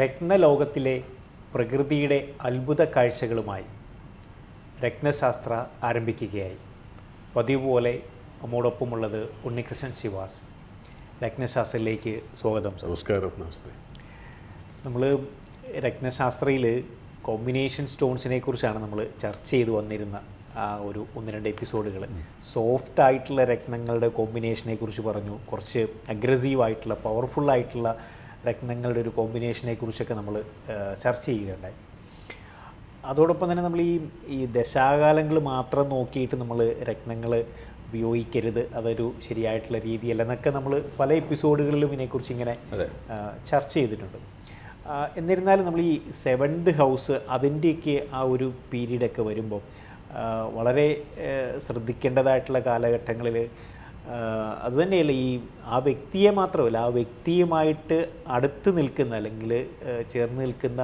രത്നലോകത്തിലെ പ്രകൃതിയുടെ അത്ഭുത കാഴ്ചകളുമായി രത്നശാസ്ത്ര ആരംഭിക്കുകയായി. പതിവ് പോലെ നമ്മോടൊപ്പമുള്ളത് ഉണ്ണികൃഷ്ണൻ ശിവാസ് രത്നശാസ്ത്രയിലേക്ക് സ്വാഗതം നമസ്കാരം നമസ്തേ. നമ്മൾ രത്നശാസ്ത്രയിൽ കോമ്പിനേഷൻ സ്റ്റോൺസിനെ കുറിച്ചാണ് നമ്മൾ ചർച്ച ചെയ്തു വന്നിരുന്ന ആ ഒരു ഒന്ന് രണ്ട് എപ്പിസോഡുകൾ സോഫ്റ്റ് ആയിട്ടുള്ള രത്നങ്ങളുടെ കോമ്പിനേഷനെ കുറിച്ച് പറഞ്ഞു. കുറച്ച് അഗ്രസീവ് ആയിട്ടുള്ള പവർഫുൾ ആയിട്ടുള്ള രത്നങ്ങളുടെ ഒരു കോമ്പിനേഷനെ കുറിച്ചൊക്കെ നമ്മൾ ചർച്ച ചെയ്യുകയുണ്ടായി. അതോടൊപ്പം തന്നെ നമ്മൾ ഈ ഈ ദശാകാലങ്ങൾ മാത്രം നോക്കിയിട്ട് നമ്മൾ രത്നങ്ങൾ ഉപയോഗിക്കരുത് അതൊരു ശരിയായിട്ടുള്ള രീതിയല്ല എന്നൊക്കെ നമ്മൾ പല എപ്പിസോഡുകളിലും ഇതിനെക്കുറിച്ച് ഇങ്ങനെ ചർച്ച ചെയ്തിട്ടുണ്ട്. എന്നിരുന്നാലും നമ്മൾ ഈ സെവൻത് ഹൗസ് അതിന്റെയൊക്കെ ആ ഒരു പീരീഡൊക്കെ വരുമ്പോൾ വളരെ ശ്രദ്ധിക്കേണ്ടതായിട്ടുള്ള കാലഘട്ടങ്ങളിൽ അത് തന്നെയല്ല ഈ ആ വ്യക്തിയെ മാത്രമല്ല ആ വ്യക്തിയുമായിട്ട് അടുത്ത് നിൽക്കുന്ന അല്ലെങ്കിൽ ചേർന്ന് നിൽക്കുന്ന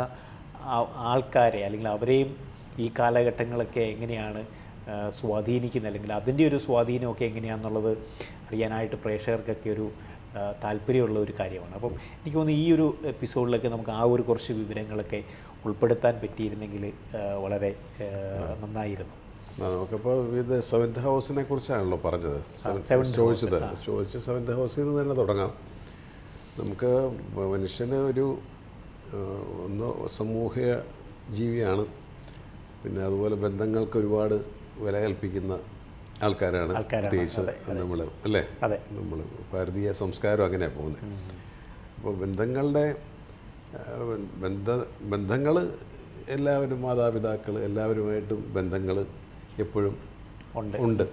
ആൾക്കാരെ അല്ലെങ്കിൽ അവരെയും ഈ കാലഘട്ടങ്ങളൊക്കെ എങ്ങനെയാണ് സ്വാധീനിക്കുന്നത് അല്ലെങ്കിൽ അതിന്റെ ഒരു സ്വാധീനമൊക്കെ എങ്ങനെയാണെന്നുള്ളത് അറിയാനായിട്ട് പ്രേക്ഷകർക്കൊക്കെ ഒരു താല്പര്യമുള്ള ഒരു കാര്യമാണ്. അപ്പം എനിക്ക് തോന്നുന്നു ഈ ഒരു എപ്പിസോഡിലൊക്കെ നമുക്ക് ആ ഒരു കുറച്ച് വിവരങ്ങളൊക്കെ ഉൾപ്പെടുത്താൻ പറ്റിയിരുന്നെങ്കിൽ വളരെ നന്നായിരുന്നു. നമുക്കപ്പോൾ ഇത് സെവൻത് ഹൗസിനെ കുറിച്ചാണല്ലോ പറഞ്ഞത്. ചോദിച്ചത്. ചോദിച്ച് സെവൻത് ഹൗസിൽ നിന്ന് തന്നെ തുടങ്ങാം. നമുക്ക് മനുഷ്യന് ഒരു ഒന്ന് സമൂഹിക ജീവിയാണ്. പിന്നെ അതുപോലെ ബന്ധങ്ങൾക്ക് ഒരുപാട് വില കൽപ്പിക്കുന്ന ആൾക്കാരാണ് പ്രത്യേകിച്ച് നമ്മൾ അല്ലേ? നമ്മൾ ഭാരതീയ സംസ്കാരം അങ്ങനെയാണ് പോകുന്നത് അപ്പോൾ ബന്ധങ്ങളുടെ ബന്ധ ബന്ധങ്ങൾ എല്ലാവരും മാതാപിതാക്കൾ എല്ലാവരുമായിട്ടും ബന്ധങ്ങൾ എപ്പോഴും ഉണ്ട്. ഉണ്ട്.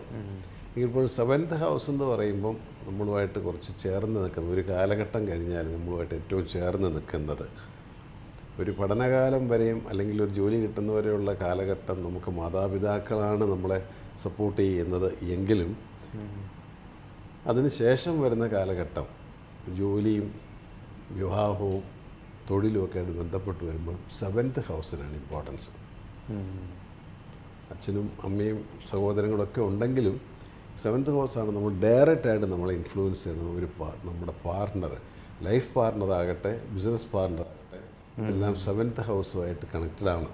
ഇപ്പോൾ സെവൻത്ത് ഹൗസ് എന്ന് പറയുമ്പം നമ്മളുമായിട്ട് കുറച്ച് ചേർന്ന് നിൽക്കുന്ന ഒരു കാലഘട്ടം കഴിഞ്ഞാൽ നമ്മളുമായിട്ട് ഏറ്റവും ചേർന്ന് നിൽക്കുന്നത്. ഒരു പഠനകാലം വരെയും അല്ലെങ്കിൽ ഒരു ജോലി കിട്ടുന്നവരെയുള്ള കാലഘട്ടം നമുക്ക് മാതാപിതാക്കളാണ് നമ്മളെ സപ്പോർട്ട് ചെയ്യുന്നത് എങ്കിലും അതിന് ശേഷം വരുന്ന കാലഘട്ടം ജോലിയും വിവാഹവും തൊഴിലുമൊക്കെ ആയിട്ട് ബന്ധപ്പെട്ട് വരുമ്പോൾ സെവൻത്ത് ഹൗസിനാണ് ഇമ്പോർട്ടൻസ്. അച്ഛനും അമ്മയും സഹോദരങ്ങളൊക്കെ ഉണ്ടെങ്കിലും സെവൻത്ത് ഹൗസാണ് നമ്മൾ ഡയറക്റ്റായിട്ട് നമ്മളെ ഇൻഫ്ലുവൻസ് ചെയ്യുന്ന ഒരു പാ നമ്മുടെ പാർട്ണർ ലൈഫ് പാർട്ണർ ആകട്ടെ ബിസിനസ് പാർട്ണർ ആകട്ടെ എല്ലാം സെവൻത്ത് ഹൗസുമായിട്ട് കണക്റ്റഡ് ആണ്.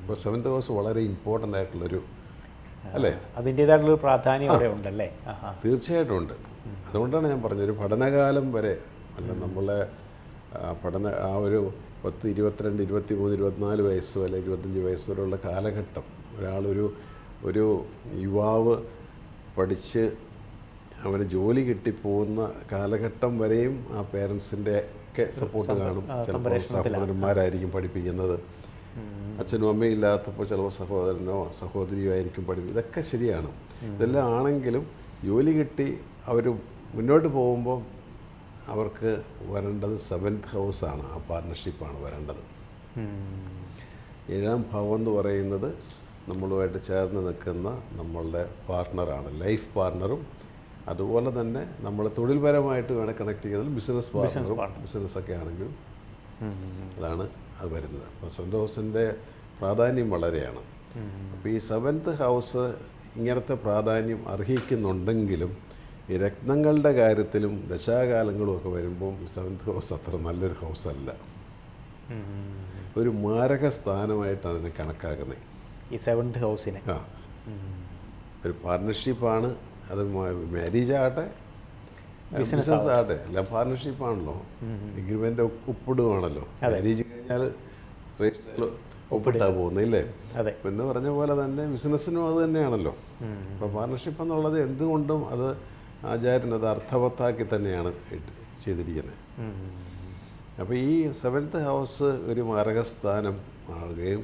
അപ്പോൾ സെവൻത്ത് ഹൗസ് വളരെ ഇമ്പോർട്ടന്റ് ആയിട്ടുള്ളൊരു അല്ലേ? അതിന്റേതായിട്ടുള്ളൊരു പ്രാധാന്യം അവിടെ ഉണ്ടല്ലേ? തീർച്ചയായിട്ടും ഉണ്ട്. അതുകൊണ്ടാണ് ഞാൻ പറഞ്ഞത് ഒരു പഠനകാലം വരെ അല്ല നമ്മളെ പഠന ആ ഒരു പത്ത് ഇരുപത്തിരണ്ട് ഇരുപത്തി മൂന്ന് ഇരുപത്തിനാല് വയസ്സ് അല്ലെ ഇരുപത്തഞ്ച് വയസ്സ് വരെയുള്ള കാലഘട്ടം ഒരാളൊരു ഒരു യുവാവ് പഠിച്ച് അവന് ജോലി കിട്ടിപ്പോകുന്ന കാലഘട്ടം വരെയും ആ പേരൻസിന്റെ ഒക്കെ സപ്പോർട്ട് കാണും. ചിലപ്പോൾ സഹോദരന്മാരായിരിക്കും പഠിപ്പിക്കുന്നത്. അച്ഛനും അമ്മയും ഇല്ലാത്തപ്പോൾ ചിലപ്പോൾ സഹോദരനോ സഹോദരിയോ ആയിരിക്കും പഠിപ്പിക്കും ഇതൊക്കെ ശരിയാണ്. ഇതെല്ലാം ആണെങ്കിലും ജോലി കിട്ടി അവർ മുന്നോട്ട് പോകുമ്പോൾ അവർക്ക് വരേണ്ടത് സെവൻത്ത് ഹൗസാണ്. ആ പാർട്ട്ണർഷിപ്പാണ് വരേണ്ടത്. ഏഴാം ഭാവം എന്ന് പറയുന്നത് നമ്മളുമായിട്ട് ചേർന്ന് നിൽക്കുന്ന നമ്മളുടെ പാർട്ട്ണറാണ്. ലൈഫ് പാർട്ട്ണറും അതുപോലെ തന്നെ നമ്മൾ തൊഴിൽപരമായിട്ട് വേണേൽ കണക്ട് ചെയ്താൽ ബിസിനസ് പാർട്ട്ണറും ബിസിനസ്സൊക്കെ ആണെങ്കിലും അതാണ് അത് വരുന്നത്. അപ്പോൾ സെവൻത് ഹൗസിന്റെ പ്രാധാന്യം വളരെയാണ്. അപ്പോൾ ഈ സെവൻത്ത് ഹൗസ് ഇങ്ങനത്തെ പ്രാധാന്യം അർഹിക്കുന്നുണ്ടെങ്കിലും ഈ രത്നങ്ങളുടെ കാര്യത്തിലും ദശാകാലങ്ങളും ഒക്കെ വരുമ്പോൾ സെവൻത്ത് ഹൗസ് അത്ര നല്ലൊരു ഹൗസ് അല്ല. ഒരു മാരക സ്ഥാനമായിട്ടാണ് അതിനെ കണക്കാക്കുന്നത്. ഈ സെവൻത് ഹൗസിനെ. ആ. ഒരു പാർട്ട്ണർഷിപ്പാണ് അത് മാരേജ് ആകട്ടെ ബിസിനസ് ആകട്ടെ. എല്ലാം പാർട്ട്ണർഷിപ്പാണല്ലോ എഗ്രിമെന്റ് ഒപ്പിടുകയാണല്ലോ മാരേജ് കഴിഞ്ഞാൽ രജിസ്റ്ററിൽ ഒപ്പിട്ടാ പോകുന്നില്ലേ അതെ. പിന്നെ പറഞ്ഞ പോലെ തന്നെ ബിസിനസ്സിനും അത് തന്നെയാണല്ലോ. അപ്പൊ അപ്പോൾ പാർട്ണർഷിപ്പ് എന്നുള്ളത് എന്തുകൊണ്ടും അത് ആചാര്യൻ അത് അർത്ഥവത്താക്കി തന്നെയാണ് ചെയ്തിരിക്കുന്നത് അപ്പൊ അപ്പോൾ ഈ സെവൻത്ത് ഹൗസ് ഒരു മാരകസ്ഥാനം ആവുകയും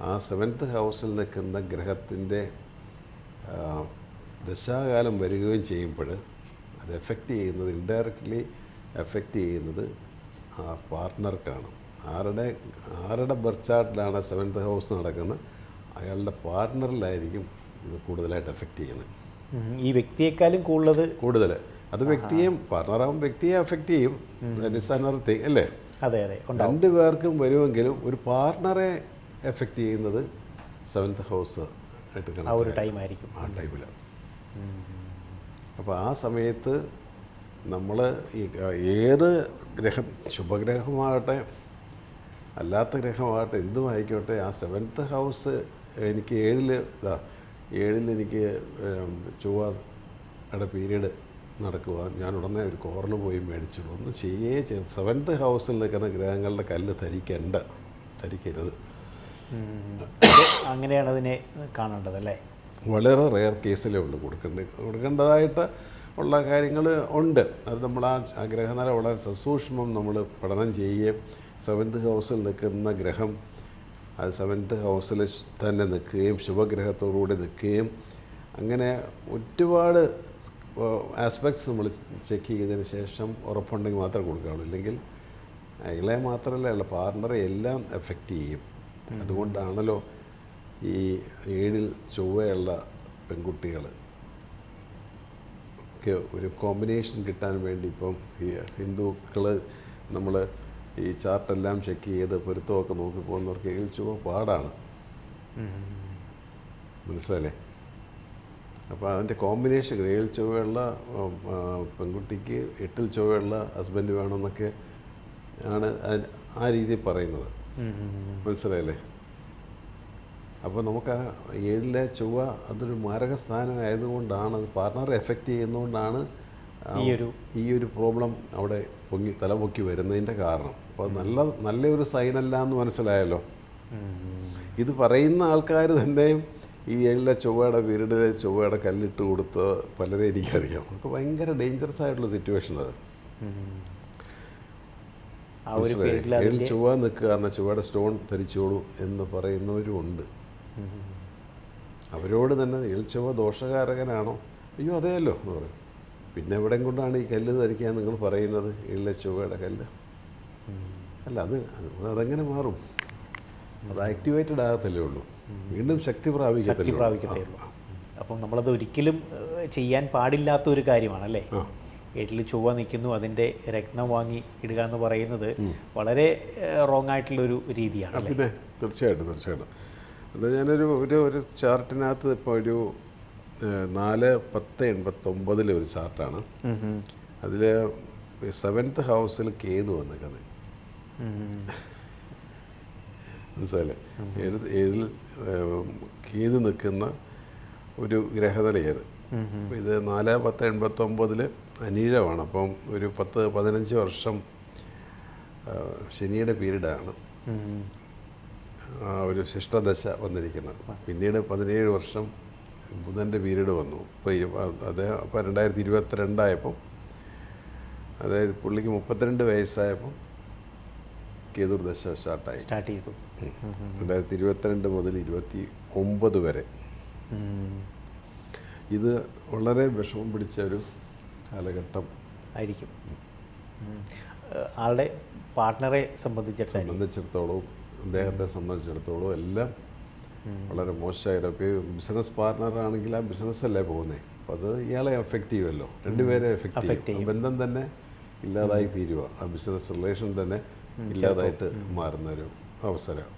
ആ സെവൻത്ത് ഹൗസിൽ നിൽക്കുന്ന ഗ്രഹത്തിന്റെ ദശാകാലം വരികയും ചെയ്യുമ്പോൾ അത് എഫക്റ്റ് ചെയ്യുന്നത് ഇൻഡയറക്റ്റ്ലി എഫക്റ്റ് ചെയ്യുന്നത് ആ പാർട്ട്ണർക്കാണ് ആരുടെ ആരുടെ ബർത്ത് ചാർട്ടിലാണ് സെവൻത്ത് ഹൗസ് നടക്കുന്നത്? അയാളുടെ പാർട്ട്ണറിലായിരിക്കും ഇത് കൂടുതലായിട്ട് എഫക്റ്റ് ചെയ്യുന്നത്. ഈ വ്യക്തിയെക്കാളും കൂടുതൽ കൂടുതൽ. അത് വ്യക്തിയെയും പാർട്ട്ണറാകും വ്യക്തിയെ എഫക്റ്റ് ചെയ്യും. തിങ് അല്ലേ? അതെ അതെ. രണ്ട് പേർക്കും വരുമെങ്കിലും ഒരു പാർട്ട്ണറെ എഫക്റ്റ് ചെയ്യുന്നത് സെവൻത്ത് ഹൗസ് ആയിട്ട് ആ ഒരു ടൈം ആയിരിക്കും. ആ ടൈമിൽ അപ്പോൾ ആ സമയത്ത് നമ്മൾ ഈ ഏത് ഗ്രഹം ശുഭഗ്രഹമാകട്ടെ അല്ലാത്ത ഗ്രഹമാകട്ടെ എന്തുമായിക്കോട്ടെ ആ സെവൻത്ത് ഹൗസ് എനിക്ക് ഏഴിൽ ഇതാ ഏഴിൽ എനിക്ക് ചൊവ്വയുടെ പീരീഡ് നടക്കുക ഞാൻ ഉടനെ ഒരു കോറിൽ പോയി മേടിച്ചു. ഒന്നും ചെയ്യേ ചെയ്ത് സെവൻത്ത് ഹൗസിൽ നിൽക്കുന്ന ഗ്രഹങ്ങളുടെ കല്ല് ധരിക്കണ്ട. ധരിക്കരുത്. അങ്ങനെയാണ് അതിനെ കാണേണ്ടത് അല്ലേ വളരെ റെയർ കേസിലേ ഉള്ളൂ. കൊടുക്കേണ്ട കൊടുക്കേണ്ടതായിട്ട് ഉള്ള കാര്യങ്ങൾ ഉണ്ട്. അത് നമ്മൾ ആ ഗ്രഹനില വളരെ സസൂക്ഷ്മം നമ്മൾ പഠനം ചെയ്യുകയും സെവൻത്ത് ഹൗസിൽ നിൽക്കുന്ന ഗ്രഹം അത് സെവൻത്ത് ഹൗസിൽ തന്നെ നിൽക്കുകയും ശുഭഗ്രഹത്തോടുകൂടി നിൽക്കുകയും അങ്ങനെ ഒരുപാട് ആസ്പെക്ട്സ് നമ്മൾ ചെക്ക് ചെയ്തതിന് ശേഷം ഉറപ്പുണ്ടെങ്കിൽ മാത്രമേ കൊടുക്കാവുള്ളൂ. ഇല്ലെങ്കിൽ അയാളെ മാത്രമല്ല അയാളുടെ പാർട്ണറെ എല്ലാം എഫക്റ്റ് ചെയ്യും. അതുകൊണ്ടാണല്ലോ ഈ ഏഴിൽ ചൊവ്വയുള്ള പെൺകുട്ടികൾ ഒക്കെ ഒരു കോമ്പിനേഷൻ കിട്ടാൻ വേണ്ടി ഇപ്പം ഈ ഹിന്ദുക്കൾ നമ്മൾ ഈ ചാർട്ടെല്ലാം ചെക്ക് ചെയ്ത് പൊരുത്തമൊക്കെ നോക്കി പോകുന്നവർക്ക് ഏഴിൽ ചൊവ്വ പാടാണ്. മനസ്സിലല്ലേ അപ്പോൾ അതിന്റെ കോമ്പിനേഷൻ ഏഴിൽ ചൊവ്വയുള്ള പെൺകുട്ടിക്ക് എട്ടിൽ ചൊവ്വയുള്ള ഹസ്ബൻഡ് വേണമെന്നൊക്കെ ആണ് ആ രീതിയിൽ പറയുന്നത്. മനസ്സിലായില്ലേ? അപ്പോൾ നമുക്ക് ആ ഏഴിലെ ചൊവ്വ അതൊരു മാരക സ്ഥാനം ആയതുകൊണ്ടാണ് അത് പാർട്ണറെ എഫക്റ്റ് ചെയ്യുന്നതുകൊണ്ടാണ് ഈയൊരു ഈ ഒരു ഈ ഒരു പ്രോബ്ലം അവിടെ പൊങ്ങി തലപൊക്കി വരുന്നതിന്റെ കാരണം. അപ്പോൾ നല്ല നല്ലൊരു സൈനല്ല എന്ന് മനസ്സിലായല്ലോ. ഇത് പറയുന്ന ആൾക്കാർ തന്നെ ഈ ഏഴിലെ ചൊവ്വയുടെ വീടിലെ ചൊവ്വയുടെ കല്ലിട്ട് കൊടുത്ത് പലരെ എനിക്കറിയാം. നമുക്ക് ഭയങ്കര ഡേഞ്ചറസ് ആയിട്ടുള്ള സിറ്റുവേഷൻ അത്. ആ ഒരു മനസ്സിലായി? പേരിൽ ഏഴിൽ ചൊവ്വ നിൽക്കുക കാരണം ചൊവ്വയുടെ സ്റ്റോൺ ധരിച്ചോളൂ എന്ന് പറയുന്നവരും ഉണ്ട് അവരോട് തന്നെ ഏഴിൽ ചൊവ്വ ദോഷകാരകനാണോ? അയ്യോ അതേയല്ലോ എന്ന് പറയും. പിന്നെ എവിടെയും കൊണ്ടാണ് ഈ കല്ല് ധരിക്കാൻ നിങ്ങൾ പറയുന്നത്? ഏഴിലെ ചൊവ്വയുടെ കല്ല്. അല്ല അത് അത് അതെങ്ങനെ മാറും. അത് ആക്ടിവേറ്റഡ് ആകത്തല്ലേ ഉള്ളൂ. വീണ്ടും ശക്തി. പ്രാപിക്കത്തേ ഉള്ളൂ. അപ്പം നമ്മളത് ഒരിക്കലും ചെയ്യാൻ പാടില്ലാത്ത ഒരു കാര്യമാണല്ലേ? ആ. വീട്ടിൽ ചൊവ്വ നിൽക്കുന്നു അതിന്റെ രത്നം വാങ്ങി ഇടുക എന്ന് പറയുന്നത് വളരെ റോങ് ആയിട്ടുള്ളൊരു രീതിയാണ് പിന്നെ തീർച്ചയായിട്ടും തീർച്ചയായിട്ടും. എന്നാൽ ഞാനൊരു ഒരു ഒരു ചാർട്ടിനകത്ത് ഇപ്പോൾ ഒരു നാല് പത്ത് എൺപത്തൊമ്പതിലെ ഒരു ചാർട്ടാണ്. അതിൽ സെവൻത്ത് ഹൗസിൽ കേതു വന്നിരിക്കുന്നത് മനസ്സിലെ ഏഴ് ഏഴിൽ കേതു നിൽക്കുന്ന ഒരു ഗ്രഹനിലയത് ഇത്. നാല് പത്ത് എൺപത്തൊമ്പതിൽ അനീഴമാണ് അപ്പം ഒരു പത്ത് പതിനഞ്ച് വർഷം ശനിയുടെ പീരീഡാണ്. ആ ഒരു ശിഷ്ടദശ വന്നിരിക്കുന്നത്. പിന്നീട് പതിനേഴ് വർഷം ബുധന്റെ പീരീഡ് വന്നു. ഇപ്പോൾ അദ്ദേഹം അപ്പോൾ രണ്ടായിരത്തി ഇരുപത്തിരണ്ടായപ്പം അതായത് പുള്ളിക്ക് മുപ്പത്തിരണ്ട് വയസ്സായപ്പം കേതുർദശ സ്റ്റാർട്ടായി. സ്റ്റാർട്ട് ചെയ്തു. രണ്ടായിരത്തി ഇരുപത്തിരണ്ട് മുതൽ ഇരുപത്തി ഒമ്പത് വരെ. ഇത് വളരെ വിഷമം പിടിച്ച ഒരു കാലഘട്ടം. ആയിരിക്കും. ആളുടെ പാർട്ട്ണറെ സംബന്ധിച്ചിടത്തോളം സംബന്ധിച്ചിടത്തോളവും അദ്ദേഹത്തെ സംബന്ധിച്ചിടത്തോളം എല്ലാം വളരെ മോശമായിട്ട് ഒക്കെ ബിസിനസ് പാർട്ട്ണറാണെങ്കിൽ ആ ബിസിനസ് അല്ലേ പോകുന്നത് അപ്പോൾ അത് ഇയാളെ എഫക്റ്റ് ചെയ്യുമല്ലോ രണ്ടുപേരെ എഫക്റ്റ് ചെയ്യും. ബന്ധം തന്നെ ഇല്ലാതായി തീരുക ആ ബിസിനസ് റിലേഷൻ തന്നെ ഇല്ലാതായിട്ട് മാറുന്ന ഒരു അവസരം.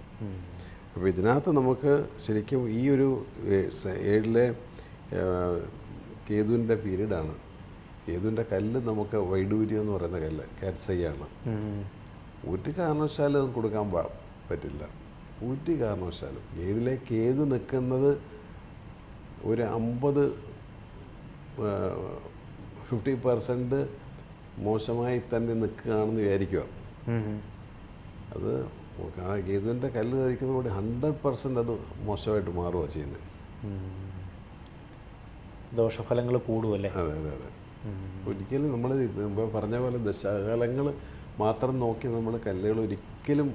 അപ്പോൾ ഇതിനകത്ത് നമുക്ക് ശരിക്കും ഈ ഒരു ഏഴിലെ കേതുവിന്റെ പീരീഡാണ്. കേതുവിന്റെ കല്ല് നമുക്ക് വൈഡൂര്യം എന്ന് പറയുന്ന കല്ല് കാറ്റ്സൈയാണ്. ഉം. ഒരു കാരണവശാലും അത് കൊടുക്കാൻ പറ്റില്ല. ഒരു കാരണവശാലും ഏഴിലേക്ക് ഏത് നിൽക്കുന്നത് ഒരു അമ്പത് ഫിഫ്റ്റി പെർസെന്റ് മോശമായി തന്നെ നിൽക്കുകയാണെന്ന് വിചാരിക്കുക. അത് ഗേതുവിന്റെ കല്ല് ധരിക്കുന്നതോടെ ഹൺഡ്രഡ് പെർസെന്റ് അത് മോശമായിട്ട് മാറുക ചെയ്യുന്നത്. ദോഷഫലങ്ങൾ കൂടുമല്ലേ അതെ അതെ അതെ. ഒരിക്കലും നമ്മൾ പറഞ്ഞ പോലെ ദശകാലങ്ങൾ മാത്രം നോക്കി നമ്മൾ കല്ലുകൾ ഒരിക്കലും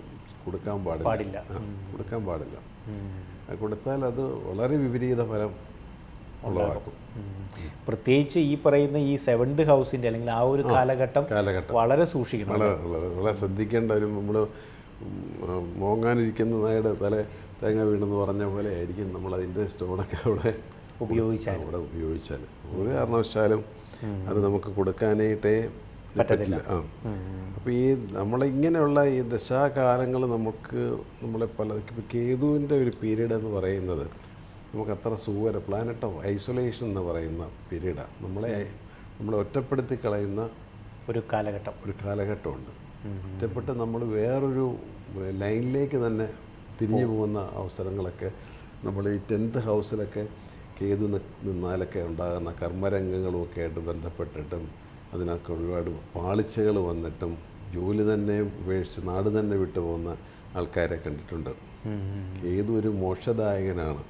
കൊടുക്കാൻ പാടില്ല. കൊടുക്കാൻ പാടില്ല. കൊടുത്താൽ അത് വളരെ വിപരീത ഫലം ഉള്ളതാക്കും പ്രത്യേകിച്ച് ഈ പറയുന്ന ഈ സെവൻത് ഹൗസിന്റെ അല്ലെങ്കിൽ ആ ഒരു കാലഘട്ടം കാലഘട്ടം. വളരെ സൂക്ഷിക്കണം. വളരെ ശ്രദ്ധിക്കേണ്ട ഒരു നമ്മൾ മോങ്ങാനിരിക്കുന്ന നായുടെ തല തേങ്ങ വീണെന്ന് പറഞ്ഞ പോലെ ആയിരിക്കും നമ്മൾ അതിന്റെ സ്റ്റോണൊക്കെ അവിടെ ഉപയോഗിച്ചാൽ. അവിടെ ഉപയോഗിച്ചാൽ. ഒരു കാരണവശാലും അത് നമുക്ക് കൊടുക്കാനായിട്ടേ പറ്റില്ല. ആ. അപ്പോൾ ഈ നമ്മളിങ്ങനെയുള്ള ഈ ദശാകാലങ്ങൾ നമുക്ക് നമ്മളെ പല ഇപ്പോൾ കേതുവിന്റെ ഒരു പീരീഡ് എന്ന് പറയുന്നത് നമുക്ക് അത്ര സൂവര പ്ലാനറ്റ് ഓഫ് ഐസൊലേഷൻ എന്ന് പറയുന്ന പീരീഡാണ് നമ്മളെ നമ്മളെ ഒറ്റപ്പെടുത്തി കളയുന്ന ഒരു കാലഘട്ടം. ഒരു കാലഘട്ടമുണ്ട്. ഒറ്റപ്പെട്ട് നമ്മൾ വേറൊരു ലൈനിലേക്ക് തന്നെ തിരിഞ്ഞു പോകുന്ന അവസരങ്ങളൊക്കെ നമ്മൾ ഈ ടെൻത്ത് ഹൗസിലൊക്കെ കേതു നിന്നാലൊക്കെ ഉണ്ടാകുന്ന കർമ്മരംഗങ്ങളുമൊക്കെ ആയിട്ട് ബന്ധപ്പെട്ടിട്ടും അതിനൊക്കെ ഒരുപാട് പാളിച്ചകൾ വന്നിട്ടും ജോലി തന്നെ ഉപേക്ഷിച്ച് നാട് തന്നെ വിട്ടു പോകുന്ന ആൾക്കാരെ കണ്ടിട്ടുണ്ട്. കേതു ഒരു മോക്ഷദായകനാണ്.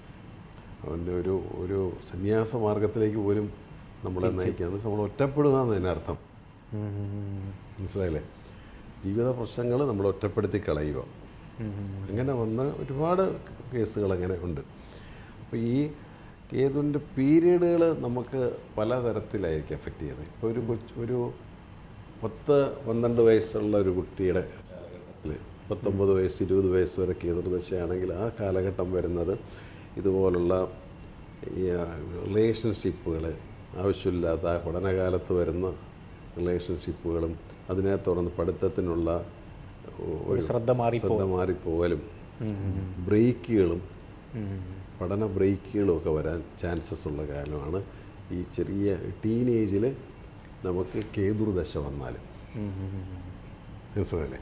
അവന്റെ ഒരു ഒരു സന്യാസ മാർഗത്തിലേക്ക് പോലും നമ്മളെ നയിക്കുന്നത് നമ്മൾ ഒറ്റപ്പെടുക എന്നതിനർത്ഥം മനസ്സിലായില്ലേ? ജീവിത പ്രശ്നങ്ങൾ നമ്മൾ ഒറ്റപ്പെടുത്തി കളയുക. അങ്ങനെ വന്ന ഒരുപാട് കേസുകൾ അങ്ങനെ ഉണ്ട്. അപ്പോൾ ഈ കേതുവിന്റെ പീരീഡുകൾ നമുക്ക് പലതരത്തിലായിരിക്കും എഫക്റ്റ് ചെയ്യുന്നത്. ഇപ്പോൾ ഒരു കൊച്ചു ഒരു പത്ത് പന്ത്രണ്ട് വയസ്സുള്ള ഒരു കുട്ടിയുടെ കാലഘട്ടത്തിൽ പത്തൊമ്പത് വയസ്സ് ഇരുപത് വയസ്സ് വരെ കേതുർദശയാണെങ്കിൽ ആ കാലഘട്ടം വരുന്നത് ഇതുപോലുള്ള ഈ റിലേഷൻഷിപ്പുകൾ ആവശ്യമില്ലാത്ത പഠനകാലത്ത് വരുന്ന റിലേഷൻഷിപ്പുകളും അതിനെ തുടർന്ന് പഠിത്തത്തിനുള്ള ഒരു ശ്രദ്ധ മാറി ശ്രദ്ധ മാറിപ്പോകലും ബ്രേക്കുകളും പഠന ബ്രേക്കുകളൊക്കെ വരാൻ ചാൻസസ് ഉള്ള കാലമാണ്. ഈ ചെറിയ ടീനേജിൽ നമുക്ക് കേതുർദശ വന്നാൽ മനസ്സിലല്ലേ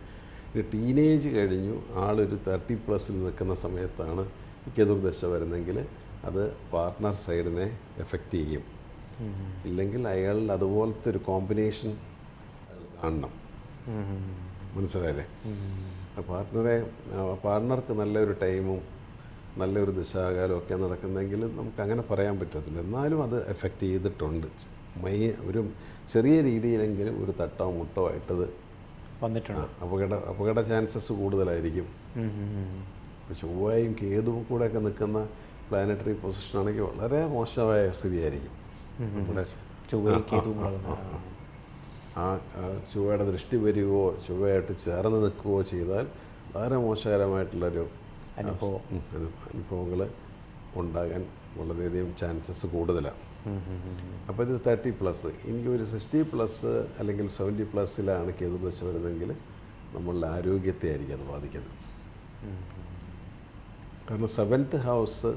ടീനേജ് കഴിഞ്ഞു ആളൊരു തേർട്ടി പ്ലസ്സിൽ നിൽക്കുന്ന സമയത്താണ് കേതുർദശ വരുന്നെങ്കിൽ അത് പാർട്ട്ണർ സൈഡിനെ എഫക്റ്റ് ചെയ്യും. ഇല്ലെങ്കിൽ അയാളിൽ അതുപോലത്തെ ഒരു കോമ്പിനേഷൻ കാണണം. മനസ്സിലായില്ലേ? പാർട്ട്ണറെ പാർട്ട്ണർക്ക് നല്ലൊരു ടൈമും നല്ലൊരു ദിശാകാലമൊക്കെ നടക്കുന്നെങ്കിൽ നമുക്ക് അങ്ങനെ പറയാൻ പറ്റത്തില്ല. എന്നാലും അത് എഫക്റ്റ് ചെയ്തിട്ടുണ്ട്. മൈ ഒരു ചെറിയ രീതിയിലെങ്കിലും ഒരു തട്ടോ മുട്ടോ ആയിട്ടത് വന്നിട്ടുണ്ട്. അപകട അപകട ചാൻസസ് കൂടുതലായിരിക്കും. ചൊവ്വായും കേതുവും കൂടെ ഒക്കെ നിൽക്കുന്ന പ്ലാനറ്ററി പൊസിഷൻ ആണെങ്കിൽ വളരെ മോശമായ സ്ഥിതിയായിരിക്കും. നമ്മുടെ ആ ചൊവ്വയുടെ ദൃഷ്ടി വരികയോ ചൊവ്വയായിട്ട് ചേർന്ന് നിൽക്കുകയോ ചെയ്താൽ വളരെ മോശകരമായിട്ടുള്ളൊരു അനുഭവം. അനുഭവങ്ങൾ ഉണ്ടാകാൻ വളരെയധികം ചാൻസസ് കൂടുതലാണ്. അപ്പോൾ ഇത് തേർട്ടി പ്ലസ് എനിക്ക് ഒരു സിക്സ്റ്റി പ്ലസ് അല്ലെങ്കിൽ സെവന്റി പ്ലസ്സിലാണ് കേതുദശ വരുന്നതെങ്കിൽ നമ്മളുടെ ആരോഗ്യത്തെ ആയിരിക്കും അത് ബാധിക്കുന്നത്. കാരണം സെവൻത്ത് ഹൗസ്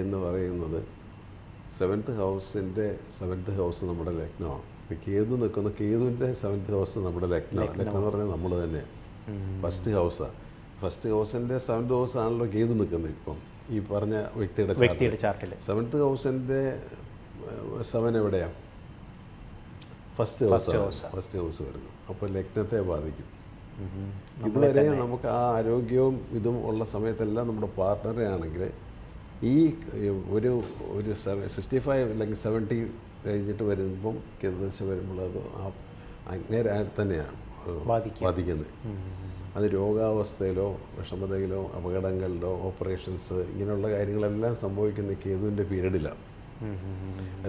എന്ന് പറയുന്നത് സെവൻത്ത് ഹൗസിന്റെ സെവൻത്ത് ഹൗസ് നമ്മുടെ ലഗ്നമാണ്. ഇപ്പോൾ കേതു നിൽക്കുന്ന കേതുവിന്റെ സെവൻത്ത് ഹൗസ് നമ്മുടെ ലഗ്നമാണ്. ലഗ്നം എന്ന് പറഞ്ഞാൽ നമ്മൾ തന്നെ ഫസ്റ്റ് ഹൗസാണ് ഫസ്റ്റ് ഹൗസിന്റെ സെവൻത് ഹൗസ് ആണല്ലോ ചെയ്തു നിൽക്കുന്നത് ഇപ്പം. ഈ പറഞ്ഞ വ്യക്തിയുടെ വ്യക്തിയുടെ ചാർട്ടിൽ സെവൻത് ഹൗസിന്റെ സെവൻ എവിടെയാണ് ഫസ്റ്റ് ഹൗസ്. First house. വരുന്നു. അപ്പോൾ ലഗ്നത്തെ ബാധിക്കും. ഇതുവരെ നമുക്ക് ആ ആരോഗ്യവും ഇതും ഉള്ള സമയത്തെല്ലാം നമ്മുടെ പാർട്ട്ണറെ ആണെങ്കിൽ ഈ ഒരു ഒരു സിക്സ്റ്റി ഫൈവ് അല്ലെങ്കിൽ സെവന്റി കഴിഞ്ഞിട്ട് വരുമ്പം കേന്ദ്രദശ വരുമ്പോൾ അത് ആ അങ്ങനെ തന്നെയാണ്. ബാധിക്കുന്നത്. അത് രോഗാവസ്ഥയിലോ വിഷമതയിലോ അപകടങ്ങളിലോ ഓപ്പറേഷൻസ് ഇങ്ങനെയുള്ള കാര്യങ്ങളെല്ലാം സംഭവിക്കുന്ന കേതുവിന്റെ പീരീഡിലാണ്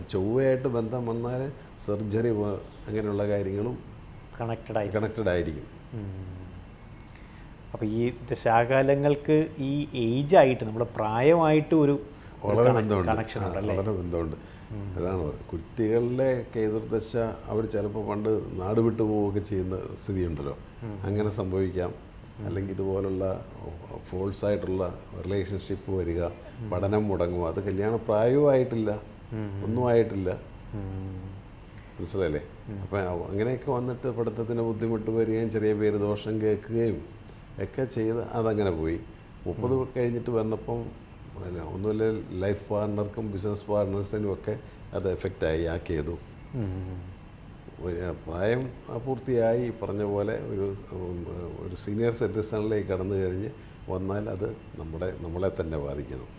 ചൊവ്വയായിട്ട് ബന്ധം വന്നാൽ സർജറി അങ്ങനെയുള്ള കാര്യങ്ങളും കണക്റ്റഡ് ആയി കണക്റ്റഡ് ആയിരിക്കും. അപ്പോൾ ഈ ദശാകാലങ്ങൾക്ക് ഈ ഏജ് ആയിട്ട് നമ്മുടെ പ്രായമായിട്ട് ഒരു വളരെ ബന്ധമുണ്ട്. വളരെ ബന്ധമുണ്ട്. അതാണ് കുട്ടികളിലെ കേതുർദശ അവർ ചിലപ്പോൾ പണ്ട് നാട് വിട്ടു പോവുകയൊക്കെ ചെയ്യുന്ന സ്ഥിതിയുണ്ടല്ലോ. അങ്ങനെ സംഭവിക്കാം. അല്ലെങ്കിൽ ഇതുപോലുള്ള ഫോൾസ് ആയിട്ടുള്ള റിലേഷൻഷിപ്പ് വരിക പഠനം മുടങ്ങുക അത് കല്യാണ പ്രായവും ആയിട്ടില്ല ഒന്നും ആയിട്ടില്ല. മനസ്സിലല്ലേ അപ്പം അങ്ങനെയൊക്കെ വന്നിട്ട് പഠിത്തത്തിന് ബുദ്ധിമുട്ട് വരികയും ചെറിയ പേര് ദോഷം കേൾക്കുകയും ഒക്കെ ചെയ്ത് അതങ്ങനെ പോയി. മുപ്പത് കഴിഞ്ഞിട്ട് വന്നപ്പം ഒന്നുമില്ല ലൈഫ് പാർട്ട്ണർക്കും ബിസിനസ് പാർട്ണേഴ്സിനും ഒക്കെ അത് എഫക്റ്റായി ആ പ്രായം പൂർത്തിയായി പറഞ്ഞ പോലെ ഒരു ഒരു സീനിയർ സിറ്റിസണിലേക്ക് കടന്നു കഴിഞ്ഞ് വന്നാൽ അത് നമ്മുടെ നമ്മളെ തന്നെ ബാധിക്കണം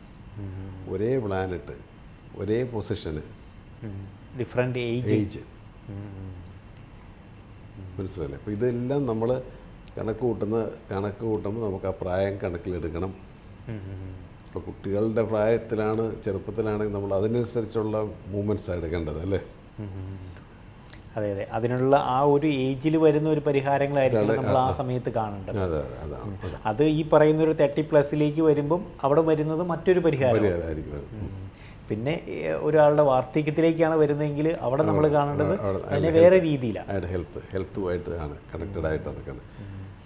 ഒരേ പ്ലാനറ്റ് ഒരേ പൊസിഷന് ഡിഫറെന്റ് ഏജ് ഏജ് മനസ്സിലല്ലേ അപ്പോൾ ഇതെല്ലാം നമ്മൾ കണക്ക് കൂട്ടുന്ന കണക്ക് കൂട്ടുമ്പോൾ നമുക്ക് ആ പ്രായം കണക്കിലെടുക്കണം. ഇപ്പോൾ കുട്ടികളുടെ പ്രായത്തിലാണ് ചെറുപ്പത്തിലാണെങ്കിൽ നമ്മൾ അതിനനുസരിച്ചുള്ള മൂവ്മെന്റ്സ് എടുക്കേണ്ടത് അല്ലേ? അതെ അതെ. അതിനുള്ള ആ ഒരു ഏജിൽ വരുന്ന ഒരു പരിഹാരങ്ങളായിരിക്കും നമ്മൾ ആ സമയത്ത് കാണേണ്ടത്. അതെ ഈ പറയുന്ന ഒരു തേർട്ടി പ്ലസിലേക്ക് വരുമ്പം അവിടെ വരുന്നത് മറ്റൊരു പരിഹാരം. പരിഹാരമായിരിക്കും പിന്നെ ഒരാളുടെ വാർദ്ധക്യത്തിലേക്കാണ് വരുന്നതെങ്കിൽ അവിടെ നമ്മൾ കാണേണ്ടത് അതിനെ വേറെ രീതിയിലാണ്. ഹെൽത്ത് ഹെൽത്തുമായിട്ട് ആണ് കണക്റ്റഡ് ആയിട്ട് നടക്കുന്നത്.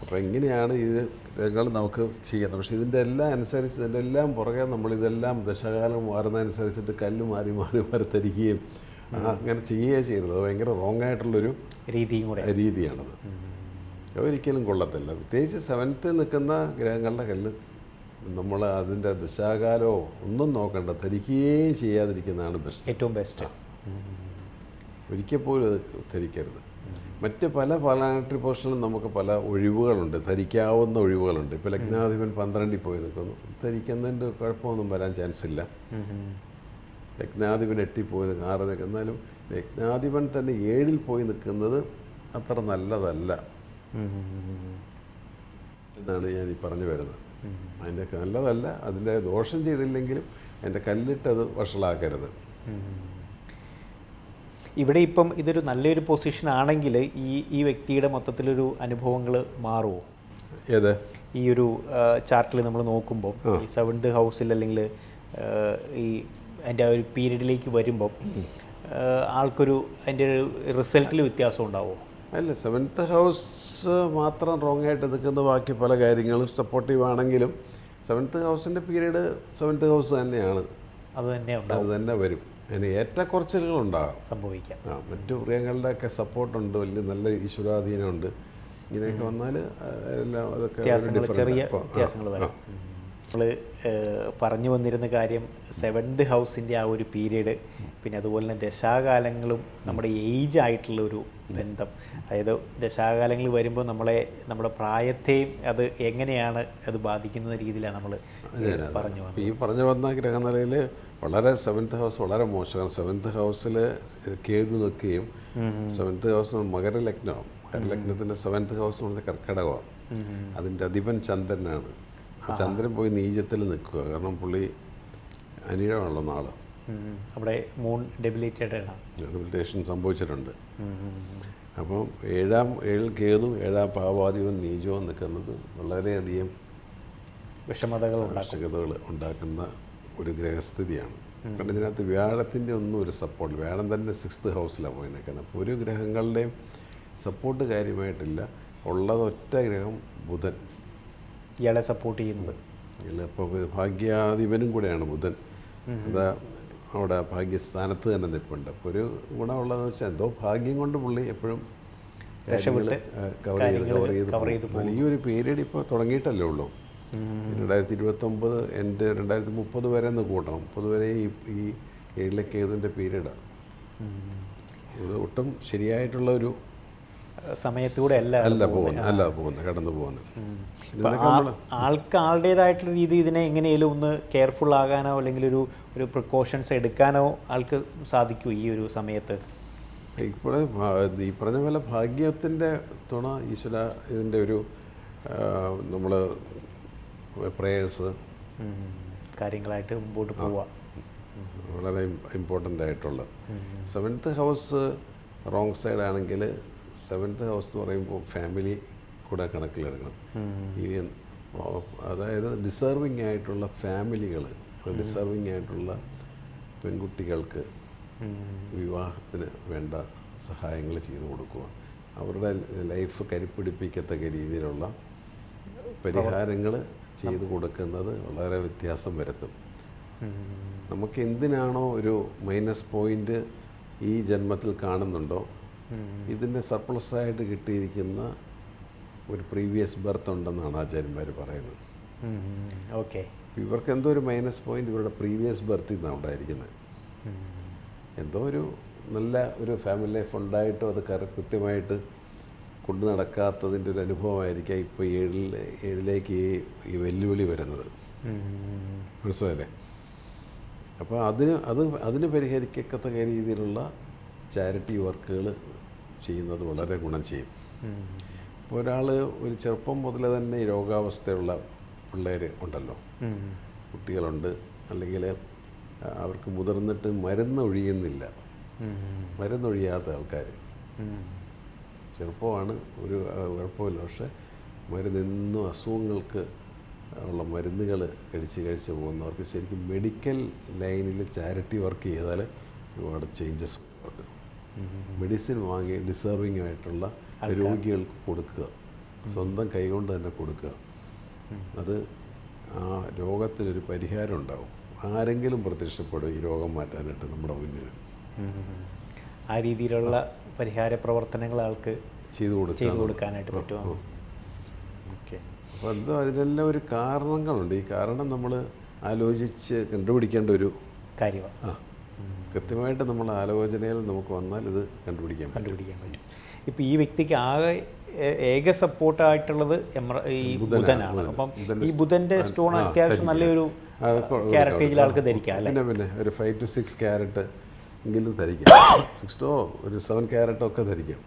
അപ്പോൾ എങ്ങനെയാണ് ഇത് ഞങ്ങൾ നമുക്ക് ചെയ്യുന്നത്? പക്ഷേ ഇതിന്റെ എല്ലാം അനുസരിച്ച് ഇതിന്റെ എല്ലാം പുറകെ നമ്മളിതെല്ലാം ദശകാലം മാറുന്നതനുസരിച്ചിട്ട് കല്ല് മാറി മാറി മാറി തരികയും അങ്ങനെ ചെയ്യുകയേ ചെയ്യരുത്. ഭയങ്കര റോങ് ആയിട്ടുള്ളൊരു രീതിയും കൂടെ. രീതിയാണത്. ഒരിക്കലും കൊള്ളത്തില്ല. പ്രത്യേകിച്ച് സെവൻത്ത് നിൽക്കുന്ന ഗ്രഹങ്ങളുടെ കല്ല് നമ്മൾ അതിന്റെ ദിശാകാലോ ഒന്നും നോക്കണ്ട. ധരിക്കുകയും ചെയ്യാതിരിക്കുന്നതാണ് ബെസ്റ്റ് ഏറ്റവും ബെസ്റ്റ് ഒരിക്കൽ പോലും അത് ധരിക്കരുത്. മറ്റ് പല പ്ലാനറ്ററി പോസ്റ്റിലും നമുക്ക് പല ഒഴിവുകളുണ്ട്. ധരിക്കാവുന്ന ഒഴിവുകളുണ്ട്. ഇപ്പോൾ ലഗ്നാധിപൻ പന്ത്രണ്ടിൽ പോയി നിൽക്കുന്നു. ധരിക്കുന്നതിന്റെ കുഴപ്പമൊന്നും വരാൻ ചാൻസ് ഇല്ല. ലഗ്നാധിപൻ എട്ടിപ്പോയി ആറ് നിൽക്കും. എന്നാലും ലഗ്നാധിപൻ തന്നെ ഏഴിൽ പോയി നിൽക്കുന്നത് അത്ര നല്ലതല്ല. എന്നാണ് ഞാൻ ഈ പറഞ്ഞു വരുന്നത്. അതിന്റെ നല്ലതല്ല. അതിന്റെ ദോഷം ചെയ്തില്ലെങ്കിലും എന്റെ കല്ലിട്ടത് വഷളാക്കരുത്. ഇവിടെ ഇപ്പം ഇതൊരു നല്ലൊരു പൊസിഷൻ ആണെങ്കിൽ ഈ ഈ വ്യക്തിയുടെ മൊത്തത്തിലൊരു അനുഭവങ്ങൾ മാറുമോ ഏത്? ഈ ഒരു ചാർട്ടിൽ നമ്മൾ നോക്കുമ്പോൾ ഈ സെവൻത് ഹൗസിൽ അല്ലെങ്കിൽ ഈ അതിന്റെ ആ ഒരു പീരീഡിലേക്ക് വരുമ്പം ആൾക്കൊരു അതിന്റെ ഒരു റിസൾട്ടിൽ വ്യത്യാസം ഉണ്ടാവുമോ അല്ല സെവൻത്ത് ഹൗസ് മാത്രം റോങ് ആയിട്ട് നിൽക്കുന്ന ബാക്കി പല കാര്യങ്ങളും സപ്പോർട്ടീവ് ആണെങ്കിലും സെവൻത്ത് ഹൗസിന്റെ പീരീഡ് സെവൻത്ത് ഹൗസ് തന്നെയാണ്. അത് തന്നെ ഉണ്ടാവും. അത് തന്നെ വരും. അതിന് ഏറ്റക്കുറച്ചിലുകളുണ്ടാകും സംഭവിക്കാം. ആ മറ്റു മൃഗങ്ങളുടെയൊക്കെ സപ്പോർട്ടുണ്ട് വലിയ നല്ല ഈശ്വരാധീനമുണ്ട്. ഇങ്ങനെയൊക്കെ വന്നാൽ എല്ലാം അതൊക്കെ ചെറിയ വ്യത്യാസങ്ങൾ വരാം. നമ്മൾ പറഞ്ഞു വന്നിരുന്ന കാര്യം സെവൻത് ഹൗസിന്റെ ആ ഒരു പീരീഡ് പിന്നെ അതുപോലെ തന്നെ ദശാകാലങ്ങളും നമ്മുടെ ഏജ് ആയിട്ടുള്ള ഒരു ബന്ധം. അതായത് ദശാകാലങ്ങൾ വരുമ്പോൾ നമ്മളെ നമ്മുടെ പ്രായത്തെയും അത് എങ്ങനെയാണ് അത് ബാധിക്കുന്ന രീതിയിലാണ് നമ്മൾ പറഞ്ഞു വന്നത്. ഈ പറഞ്ഞു വന്ന ഗ്രഹനിലയിൽ വളരെ സെവൻത്ത് ഹൗസ് വളരെ മോശമാണ്. സെവൻത്ത് ഹൗസിൽ കേതു നിൽക്കുകയും സെവൻത്ത് ഹൗസ് മകരലഗ്നം. മകരലഗ്നത്തിന്റെ സെവൻത്ത് ഹൗസ് എന്ന് പറഞ്ഞാൽ കർക്കിടകമാണ്. അതിന്റെ അധിപൻ ചന്ദ്രനാണ്. ചന്ദ്രൻ പോയി നീചത്തിൽ നിൽക്കുക. കാരണം പുള്ളി അനിഴമാണല്ലോ നാൾ. അവിടെ മൂൺ ഡെബിലിറ്റഡ് ആണ്. റിഹബിലിറ്റേഷൻ സംഭവിച്ചിട്ടുണ്ട്. അപ്പം ഏഴാം ഏഴിൽ കേതു ഏഴാം പാവാധിപൻ നീചവും നിൽക്കുന്നത് വളരെയധികം വിഷമതകൾ വിഷമതകൾ ഉണ്ടാക്കുന്ന ഒരു ഗ്രഹസ്ഥിതിയാണ്. കാരണം ഇതിനകത്ത് വ്യാഴത്തിന്റെ ഒന്നും ഒരു സപ്പോർട്ട് വ്യാഴം തന്നെ സിക്സ്ത് ഹൗസിലാണ് പോയി നിൽക്കുന്നത്. അപ്പോൾ ഒരു ഗ്രഹങ്ങളുടെയും സപ്പോർട്ട് കാര്യമായിട്ടില്ല. ഉള്ളതൊറ്റ ഗ്രഹം ബുധൻ. ഇയാളെ സപ്പോർട്ട് ചെയ്യുന്നത്. ഇല്ല ഇപ്പോൾ ഭാഗ്യാധിപനും കൂടെയാണ് ബുധൻ. അതാ അവിടെ ഭാഗ്യസ്ഥാനത്ത് തന്നെ നിൽപ്പുണ്ട്. അപ്പോൾ ഒരു ഗുണമുള്ളതെന്ന് വെച്ചാൽ എന്തോ ഭാഗ്യം കൊണ്ട് പുള്ളി എപ്പോഴും കവർ ചെയ്ത്. ഈ ഒരു പീരീഡ് ഇപ്പോൾ തുടങ്ങിയിട്ടല്ലേ ഉള്ളൂ. രണ്ടായിരത്തി ഇരുപത്തൊമ്പത് എന്റെ രണ്ടായിരത്തി മുപ്പത് വരെ ഒന്ന് കൂട്ടണം. മുപ്പത് വരെ ഈ ഈ ഏഴിലേക്ക് ഏതിന്റെ പീരീഡാണ് ഇത് ഒട്ടും ശരിയായിട്ടുള്ള ഒരു സമയത്തൂടെ അല്ല അല്ല പോകുന്നത്. അല്ല പോകുന്നത്. കടന്നു പോകുന്നത്. ആൾക്ക് ആളുടേതായിട്ടുള്ള രീതി ഇതിനെ എങ്ങനെയും ഒന്ന് കെയർഫുൾ ആകാനോ അല്ലെങ്കിൽ ഒരു ഒരു പ്രിക്കോഷൻസ് എടുക്കാനോ ആൾക്ക് സാധിക്കൂ ഈ ഒരു സമയത്ത്? ഇപ്പോഴും ഈ പറഞ്ഞ പോലെ ഭാഗ്യത്തിന്റെ തുണ ഈശ്വര ഇതിന്റെ ഒരു നമ്മൾ പ്രേയേഴ്സ്. കാര്യങ്ങളായിട്ട് മുമ്പോട്ട് പോവുക വളരെ ഇമ്പോർട്ടന്റ് ആയിട്ടുള്ള സെവൻത്ത് ഹൗസ് റോങ് സൈഡ് ആണെങ്കിൽ സെവൻത്ത് ഹൗസ് എന്ന് പറയുമ്പോൾ ഫാമിലി കൂടെ കണക്കിലെടുക്കണം. ഈ അതായത് ഡിസർവിങ് ആയിട്ടുള്ള ഫാമിലികൾ ഡിസർവിങ് ആയിട്ടുള്ള പെൺകുട്ടികൾക്ക് വിവാഹത്തിന് വേണ്ട സഹായങ്ങൾ ചെയ്തു കൊടുക്കുക. അവരുടെ ലൈഫ് കരിപ്പിടിപ്പിക്കത്തക്ക രീതിയിലുള്ള പരിഹാരങ്ങൾ ചെയ്തു കൊടുക്കുന്നത് വളരെ വ്യത്യാസം വരുത്തും. നമുക്ക് എന്തിനാണോ ഒരു മൈനസ് പോയിന്റ് ഈ ജന്മത്തിൽ കാണുന്നുണ്ടോ? ഇതിന്റെ സർപ്ലസ് ആയിട്ട് കിട്ടിയിരിക്കുന്ന ഒരു പ്രീവിയസ് ബർത്ത് ഉണ്ടെന്നാണ് ആചാര്യന്മാർ പറയുന്നത്. ഓക്കെ ഇവർക്ക് എന്തോ ഒരു മൈനസ് പോയിന്റ് ഇവരുടെ പ്രീവിയസ് ബർത്തിൽ നിന്നാണ് ഉണ്ടായിരിക്കുന്നത് എന്തോ ഒരു നല്ല ഒരു ഫാമിലി ലൈഫ് ഉണ്ടായിട്ടും അത് കൃത്യമായിട്ട് കൊണ്ടു നടക്കാത്തതിന്റെ ഒരു അനുഭവമായിരിക്കാം ഇപ്പോൾ ഏഴിൽ ഏഴിലേക്ക് ഈ ഈ വെല്ലുവിളി വരുന്നത്. മനസ്സിലല്ലേ അപ്പോൾ അതിന് അത് അതിന് പരിഹരിക്കത്തക്ക രീതിയിലുള്ള ചാരിറ്റി വർക്കുകൾ ചെയ്യുന്നത് വളരെ ഗുണം ചെയ്യും. ഒരാൾ ഒരു ചെറുപ്പം മുതൽ തന്നെ രോഗാവസ്ഥയുള്ള പിള്ളേർ ഉണ്ടല്ലോ. കുട്ടികളുണ്ട്. അല്ലെങ്കിൽ അവർക്ക് മുതിർന്നിട്ട് മരുന്നൊഴിയുന്നില്ല മരുന്നൊഴിയാത്ത ആൾക്കാർ ചെറുപ്പമാണ് ഒരു കുഴപ്പമില്ല. പക്ഷേ മരുന്നെന്നും അസുഖങ്ങൾക്ക് ഉള്ള മരുന്നുകൾ കഴിച്ച് കഴിച്ച് പോകുന്നവർക്ക് ശരിക്കും മെഡിക്കൽ ലൈനിൽ ചാരിറ്റി വർക്ക് ചെയ്താൽ ഒരുപാട് ചേഞ്ചസ് ഉണ്ട്. മെഡിസിൻ വാങ്ങി ഡിസേർവിംഗ് ആയിട്ടുള്ള രോഗികൾക്ക് കൊടുക്കുക. സ്വന്തം കൈകൊണ്ട് തന്നെ കൊടുക്കുക. അത് ആ രോഗത്തിനൊരു പരിഹാരം ഉണ്ടാവും. ആരെങ്കിലും പ്രത്യക്ഷപ്പെടും ഈ രോഗം മാറ്റാനായിട്ട് നമ്മുടെ മുന്നിൽ. ആ രീതിയിലുള്ള പരിഹാര പ്രവർത്തനങ്ങൾ ആൾക്ക് ചെയ്തു ചെയ്തു കൊടുക്കാനായിട്ട് പറ്റുമോ? ഓക്കെ. അപ്പോൾ അത് അതിനെല്ലാം ഒരു കാരണങ്ങളുണ്ട്. ഈ കാരണം നമ്മൾ ആലോചിച്ച് കണ്ടുപിടിക്കേണ്ട ഒരു കാര്യമാണ്. ആ. കൃത്യമായിട്ട് നമ്മൾ ആലോചനയിൽ നമുക്ക് വന്നാൽ ഇത് കണ്ടുപിടിക്കാം കണ്ടുപിടിക്കാൻ പറ്റും. ഇപ്പോൾ ഈ വ്യക്തിക്ക് ആകെ ഏക സപ്പോർട്ടായിട്ടുള്ളത് ഈ ബുധനാണ്. അപ്പം ഈ ബുധന്റെ സ്റ്റോൺ അത്യാവശ്യം നല്ലൊരു ക്യാരറ്റേജിൽ ആൾക്ക് ധരിക്കാം അല്ലേ? പിന്നെ ഒരു ഫൈവ് ടു സിക്സ് ക്യാരറ്റ് എങ്കിലും ധരിക്കാം. സിക്സ്റ്റോ ഒരു സെവൻ ക്യാരറ്റോ ഒക്കെ ധരിക്കാം.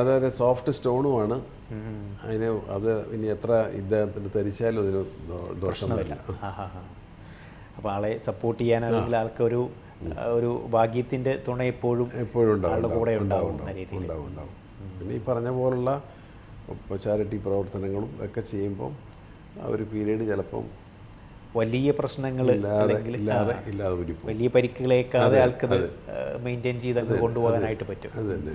അതൊരു സോഫ്റ്റ് സ്റ്റോണുമാണ് അതിന് അത് ഇനി എത്ര ഇദ്ദേഹത്തിന് ധരിച്ചാലും അതിന് ദോഷമില്ല അപ്പോൾ ആളെ സപ്പോർട്ട് ചെയ്യാൻ അല്ലെങ്കിൽ ആൾക്ക് ഒരു ഒരു ഭാഗ്യത്തിന്റെ തുണ എപ്പോഴും എപ്പോഴും ഉണ്ടാവും കൂടെ ഉണ്ടാവും ഉണ്ടാവും, പിന്നെ ഈ പറഞ്ഞ പോലുള്ള ചാരിറ്റി പ്രവർത്തനങ്ങളും ഒക്കെ ചെയ്യുമ്പം ആ ഒരു പീരീഡ് ചിലപ്പം വലിയ പ്രശ്നങ്ങൾ വലിയ പരിക്കുകളേക്കാതെ ആൾക്കത് മെയിന്റെയിൻ ചെയ്ത് കൊണ്ടുപോകാനായിട്ട് പറ്റും. അത് തന്നെ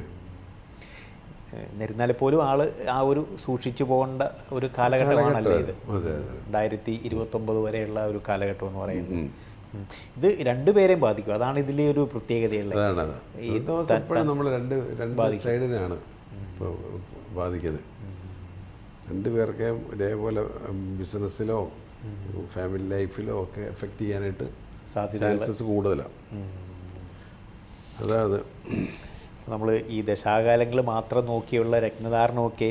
എന്നിരുന്നാൽ പോലും ആൾ ആ ഒരു സൂക്ഷിച്ചു പോകേണ്ട ഒരു കാലഘട്ടമാണല്ലേ ഇത്. രണ്ടായിരത്തി ഇരുപത്തി രണ്ടായിരത്തി ഇരുപത്തൊമ്പത് വരെയുള്ള ഒരു കാലഘട്ടം എന്ന് പറയുന്നത്. ഇത് രണ്ടുപേരെയും ബാധിക്കും. അതാണ് ഇതിലെ ഒരു പ്രത്യേകതയുള്ളത് നമ്മൾ രണ്ട് രണ്ട് സൈഡിനാണ് ബാധിക്കുന്നത്. രണ്ട് പേർക്ക് ഇതേപോലെ ബിസിനസ്സിലോ ഫാമിലി ലൈഫിലോ ഒക്കെ എഫക്റ്റ് ചെയ്യാനായിട്ട് സാധ്യത ചാൻസസ് കൂടുതലാണ് അതാണ്. നമ്മൾ ഈ ദശാകാലങ്ങൾ മാത്രം നോക്കിയുള്ള രത്നധാരണമൊക്കെ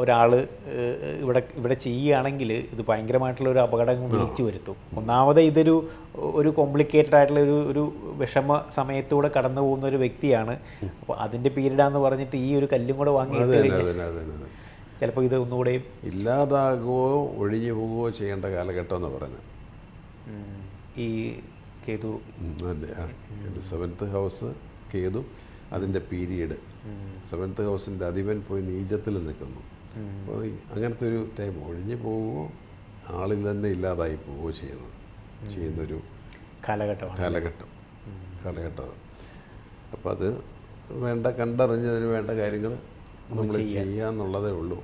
ഒരാൾ ഇവിടെ ഇവിടെ ചെയ്യുകയാണെങ്കിൽ ഇത് ഭയങ്കരമായിട്ടുള്ള ഒരു അപകടം വിളിച്ചു വരുത്തും. ഒന്നാമത് ഇതൊരു ഒരു കോംപ്ലിക്കേറ്റഡ് ആയിട്ടുള്ള ഒരു ഒരു വിഷമ സമയത്തൂടെ കടന്നു പോകുന്ന ഒരു വ്യക്തിയാണ്. അപ്പോൾ അതിന്റെ പീരീഡാന്ന് പറഞ്ഞിട്ട് ഈ ഒരു കല്ലും കൂടെ വാങ്ങി. ചിലപ്പോൾ ഇത് ഒന്നുകൂടെ ഇല്ലാതാകുകയോ ഒഴിഞ്ഞു പോവുകയോ ചെയ്യേണ്ട കാലഘട്ടം എന്ന് പറയുന്നത് ഈ കേതു. Seventh house Ketu. അതിന്റെ പീരീഡ്. സെവൻത്ത് ഹൗസിന്റെ അധിപൻ പോയി നീചത്തിൽ നിൽക്കുന്നു. അപ്പോൾ അങ്ങനത്തെ ഒരു ടൈം ഒഴിഞ്ഞു പോവുമോ ആളിൽ തന്നെ ഇല്ലാതായി പോവുകയോ ചെയ്യുന്നത്? ചെയ്യുന്നൊരു കാലഘട്ടം. കാലഘട്ടം കാലഘട്ടം അപ്പോൾ അത് വേണ്ട കണ്ടറിഞ്ഞതിന് വേണ്ട കാര്യങ്ങൾ നമ്മൾ ചെയ്യുക എന്നുള്ളതേ ഉള്ളൂ.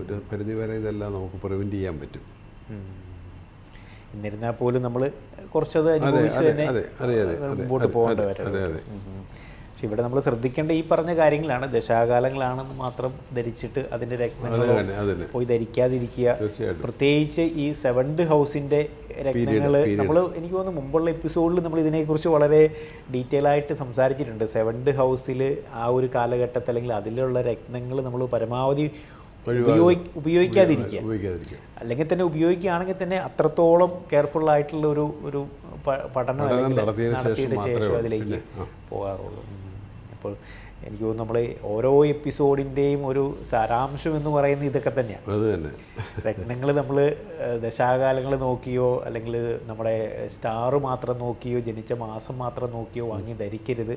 ഒരു പരിധി വരെ ഇതെല്ലാം നമുക്ക് പ്രിവെന്റ് ചെയ്യാൻ പറ്റും. എന്നിരുന്നാൽ പോലും നമ്മൾ കുറച്ചത് അനുഭവിച്ച് അതെ തന്നെ അതെ മുമ്പോട്ട് പോകേണ്ടി വരും. അതെ അതെ. പക്ഷെ ഇവിടെ നമ്മൾ ശ്രദ്ധിക്കേണ്ട ഈ പറഞ്ഞ കാര്യങ്ങളാണ്. ദശാകാലങ്ങളാണെന്ന് മാത്രം ധരിച്ചിട്ട് അതിന്റെ തന്നെ പോയി ധരിക്കാതിരിക്കുക. പ്രത്യേകിച്ച് ഈ സെവൻത് ഹൗസിന്റെ രത്നങ്ങൾ നമ്മൾ എനിക്ക് തോന്നുന്നു മുമ്പുള്ള എപ്പിസോഡിൽ നമ്മൾ ഇതിനെക്കുറിച്ച് വളരെ ഡീറ്റെയിൽ ആയിട്ട് സംസാരിച്ചിട്ടുണ്ട്. സെവൻത് ഹൗസിൽ ആ ഒരു കാലഘട്ടത്തിൽ അല്ലെങ്കിൽ അതിലുള്ള രത്നങ്ങൾ നമ്മൾ പരമാവധി ഉപയോഗി ഉപയോഗിക്കാതിരിക്കുക. അല്ലെങ്കിൽ തന്നെ ഉപയോഗിക്കുകയാണെങ്കിൽ തന്നെ അത്രത്തോളം കെയർഫുൾ ആയിട്ടുള്ള ഒരു ഒരു പഠനം നടത്തിയതിനു ശേഷം അതിലേക്ക് പോകാറുള്ളൂ. അപ്പോൾ എനിക്ക് തോന്നുന്നു നമ്മൾ ഓരോ എപ്പിസോഡിന്റെയും ഒരു സാരാംശം എന്ന് പറയുന്നത് ഇതൊക്കെ തന്നെയാണ് അത് തന്നെ. രത്നങ്ങൾ നമ്മൾ ദശാകാലങ്ങൾ നോക്കിയോ അല്ലെങ്കിൽ നമ്മുടെ സ്റ്റാർ മാത്രം നോക്കിയോ ജനിച്ച മാസം മാത്രം നോക്കിയോ വാങ്ങി ധരിക്കരുത്.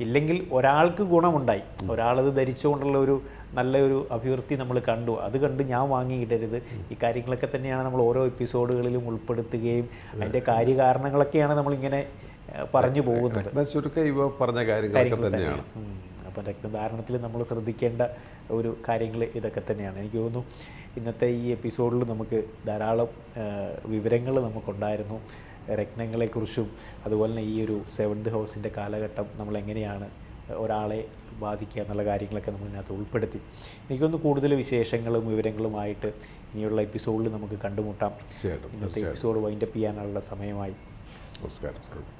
ഇല്ലെങ്കിൽ ഒരാൾക്ക് ഗുണമുണ്ടായി. ഒരാളത് ധരിച്ചുകൊണ്ടുള്ള ഒരു നല്ലൊരു അഭിവൃദ്ധി നമ്മൾ കണ്ടു. അത് കണ്ട് ഞാൻ വാങ്ങിയിടരുത് ഈ കാര്യങ്ങളൊക്കെ തന്നെയാണ് നമ്മൾ ഓരോ എപ്പിസോഡുകളിലും ഉൾപ്പെടുത്തുകയും അതിന്റെ കാര്യകാരണങ്ങളൊക്കെയാണ് നമ്മളിങ്ങനെ പറഞ്ഞു പോകുന്നത്. രത്ന ചുരുക്കം ഇവ പറഞ്ഞ കാര്യങ്ങൾ തന്നെയാണ്. അപ്പം രക്തധാരണത്തിൽ നമ്മൾ ശ്രദ്ധിക്കേണ്ട ഒരു കാര്യങ്ങൾ ഇതൊക്കെ തന്നെയാണ്. എനിക്ക് തോന്നുന്നു ഇന്നത്തെ ഈ എപ്പിസോഡിൽ നമുക്ക് ധാരാളം വിവരങ്ങൾ നമുക്കുണ്ടായിരുന്നു. രത്നങ്ങളെക്കുറിച്ചും അതുപോലെ തന്നെ ഈ ഒരു സെവൻത് ഹൗസിന്റെ കാലഘട്ടം നമ്മൾ എങ്ങനെയാണ് ഒരാളെ ബാധിക്കുക എന്നുള്ള കാര്യങ്ങളൊക്കെ നമ്മൾ ഇതിനകത്ത് ഉൾപ്പെടുത്തി. എനിക്കൊന്ന് കൂടുതൽ വിശേഷങ്ങളും വിവരങ്ങളുമായിട്ട് ഇനിയുള്ള എപ്പിസോഡിൽ നമുക്ക് കണ്ടുമുട്ടാം. ഇന്നത്തെ എപ്പിസോഡ് വൈൻഡപ്പ് ചെയ്യാനുള്ള സമയമായി. നമസ്കാരം.